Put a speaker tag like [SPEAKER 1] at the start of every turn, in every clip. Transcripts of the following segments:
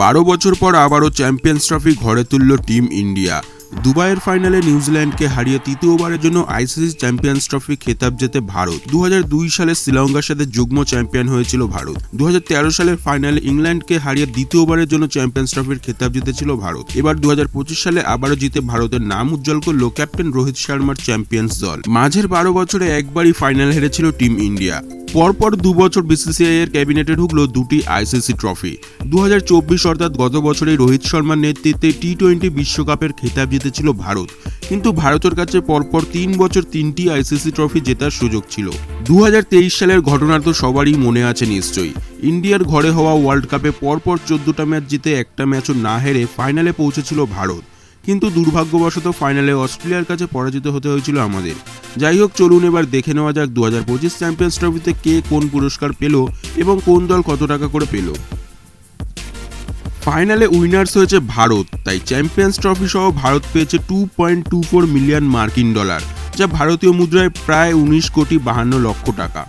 [SPEAKER 1] বারো বছর পর আবারও চ্যাম্পিয়ন্স ট্রফি ঘরে তুলল টিম ইন্ডিয়া। দুবাইয়ের ফাইনালে নিউজিল্যান্ডকে হারিয়ে তৃতীয়বারের জন্য আইসিসি চ্যাম্পিয়ন্স ট্রফি খেতাব জেতে ভারত। দুহাজার দুই সালে শ্রীলঙ্কার সাথে যুগ্ম চ্যাম্পিয়ন হয়েছিল ভারত। দুহাজার তেরো সালের ফাইনালে ইংল্যান্ডকে হারিয়ে দ্বিতীয়বারের জন্য চ্যাম্পিয়ন্স ট্রফির খেতাব জিতেছিল ভারত। এবার দু হাজার পঁচিশ সালে আবারও জিতে ভারতের নাম উজ্জ্বল করল ক্যাপ্টেন রোহিত শর্মার চ্যাম্পিয়ন্স দল। মাঝের বারো বছরে একবারই ফাইনাল হেরেছিল টিম ইন্ডিয়া। পরপর দু বছর বিসিসিআই এর ক্যাবিনেটে ঢুকলো দুটি আইসিসি ট্রফি। দু হাজার চব্বিশ অর্থাৎ গত বছরে রোহিত শর্মার নেতৃত্বে টি টোয়েন্টি বিশ্বকাপের খেতাব জিতেছিল ভারত। কিন্তু ভারতের কাছে পরপর তিন বছর তিনটি আইসিসি ট্রফি জেতার সুযোগ ছিল। দু হাজার তেইশ সালের ঘটনা তো সবারই মনে আছে নিশ্চয়ই। ইন্ডিয়ার ঘরে হওয়া ওয়ার্ল্ড কাপে পরপর চোদ্দটা ম্যাচ জিতে একটা ম্যাচও না হেরে ফাইনালে পৌঁছেছিল ভারত। কিন্তু দুর্ভাগ্যবশত ফাইনালে অস্ট্রেলিয়ার কাছে পরাজিত হতে হয়েছিল আমাদের। যাই হোক, চলুন এবার দেখে নেওয়া যাক দু হাজার পঁচিশ চ্যাম্পিয়ন্স ট্রফিতে কে কোন পুরস্কার পেল এবং কোন দল কত টাকা করে পেল। ফাইনালে উইনার্স হয়েছে ভারত, তাই চ্যাম্পিয়ন্স ট্রফি সহ ভারত পেয়েছে two point two four million মার্কিন ডলার, যা ভারতীয় মুদ্রায় প্রায় উনিশ কোটি বাহান্ন লক্ষ টাকা।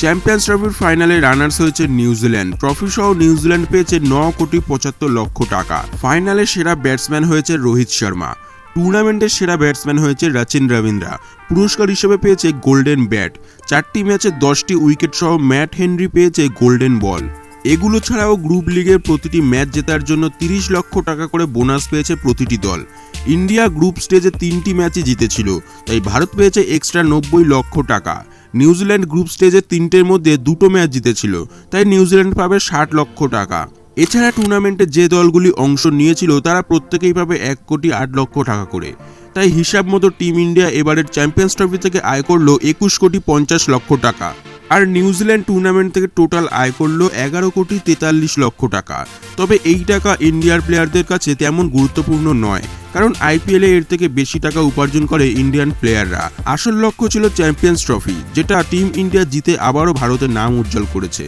[SPEAKER 1] চ্যাম্পিয়ন্স ট্রফির ফাইনালে রানার্স হয়েছে নিউজিল্যান্ড ট্রফি সহ নিউজিল্যান্ড পেয়েছে ন কোটি পঁচাত্তর লক্ষ টাকা। ফাইনালে সেরা ব্যাটসম্যান হয়েছে রোহিত শর্মা। টুর্নামেন্টের সেরা ব্যাটসম্যান হয়েছে রাচিন রবীন্দ্রা। পুরস্কার হিসেবে পেয়েছে গোল্ডেন ব্যাট চারটি ম্যাচে দশটি উইকেট সহ ম্যাট হেনরি পেয়েছে গোল্ডেন বল এগুলো ছাড়াও গ্রুপ লিগের প্রতিটি ম্যাচ জেতার জন্য তিরিশ লক্ষ টাকা করে বোনাস পেয়েছে প্রতিটি দল। ইন্ডিয়া গ্রুপ স্টেজে তিনটি ম্যাচই জিতেছিল, তাই ভারত পেয়েছে এক্সট্রা নব্বই লক্ষ টাকা। নিউজিল্যান্ড গ্রুপ স্টেজে তিনটের মধ্যে দুটো ম্যাচ জিতেছিল, তাই নিউজিল্যান্ড পাবে ষাট লক্ষ টাকা। এছাড়া টুর্নামেন্টে যে দলগুলি অংশ নিয়েছিল, তারা প্রত্যেকেই পাবে এক কোটি আট লক্ষ টাকা করে। তাই হিসাব মতো টিম ইন্ডিয়া এবারের চ্যাম্পিয়ন্স ট্রফি থেকে আয় করল একুশ কোটি পঞ্চাশ লক্ষ টাকা। আর নিউজিল্যান্ড টুর্নামেন্ট থেকে টোটাল আয় করল এগারো কোটি তেতাল্লিশ লক্ষ টাকা। তবে এই টাকা ইন্ডিয়ার প্লেয়ারদের কাছে তেমন গুরুত্বপূর্ণ নয়, কারণ আইপিএলে এর থেকে বেশি টাকা উপার্জন করে ইন্ডিয়ান প্লেয়াররা আসল লক্ষ্য ছিল চ্যাম্পিয়ন্স ট্রফি যেটা টিম ইন্ডিয়া জিতে আবারও ভারতের নাম উজ্জ্বল করেছে।